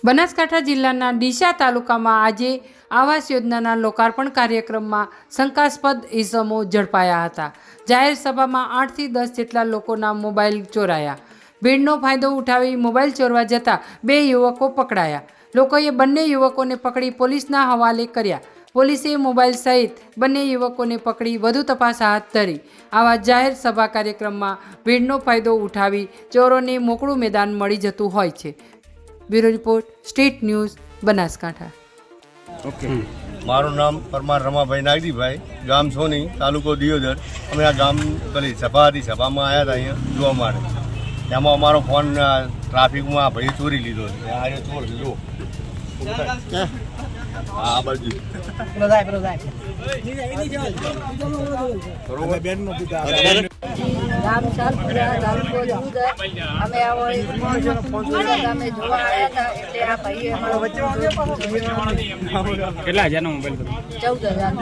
બનાસકાંઠા જિલ્લાના ડીસા તાલુકામાં આજે આવાસ યોજનાના લોકાર્પણ કાર્યક્રમમાં શંકાસ્પદ ઇસમો ઝડપાયા હતા. જાહેર સભામાં આઠથી દસ જેટલા લોકોના મોબાઈલ ચોરાયા. ભીડનો ફાયદો ઉઠાવી મોબાઈલ ચોરવા જતા બે યુવકો પકડાયા. લોકોએ બંને યુવકોને પકડી પોલીસના હવાલે કર્યા. પોલીસે મોબાઈલ સહિત બંને યુવકોને પકડી વધુ તપાસ હાથ ધરી. આવા જાહેર સભા કાર્યક્રમમાં ભીડનો ફાયદો ઉઠાવી ચોરોને મોકળું મેદાન મળી જતું હોય છે. Bureau report state news Banaskantha. Okay. મારું નામ પરમાર રમાભાઈ નાગજીભાઈ ગામ સોની તાલુકો દિયોદર. અમે આ ગામ પેલી સભા હતી સભામાં આવ્યા હતા અહીંયા જોવા માટે. તેમાં અમારો ફોન ટ્રાફિકમાં ભાઈ ચોરી લીધો છે. આ ચોર છે, જુઓ. હા, બાજુ. બરોબર? ગામ સાલપુરા તાલુકો જુદ અમે આવો એક અમે જોવા આવ્યા હતા એટલે આ ભાઈએ અમારો કેટલા હજારનો મોબાઈલ ચૌદ હજાર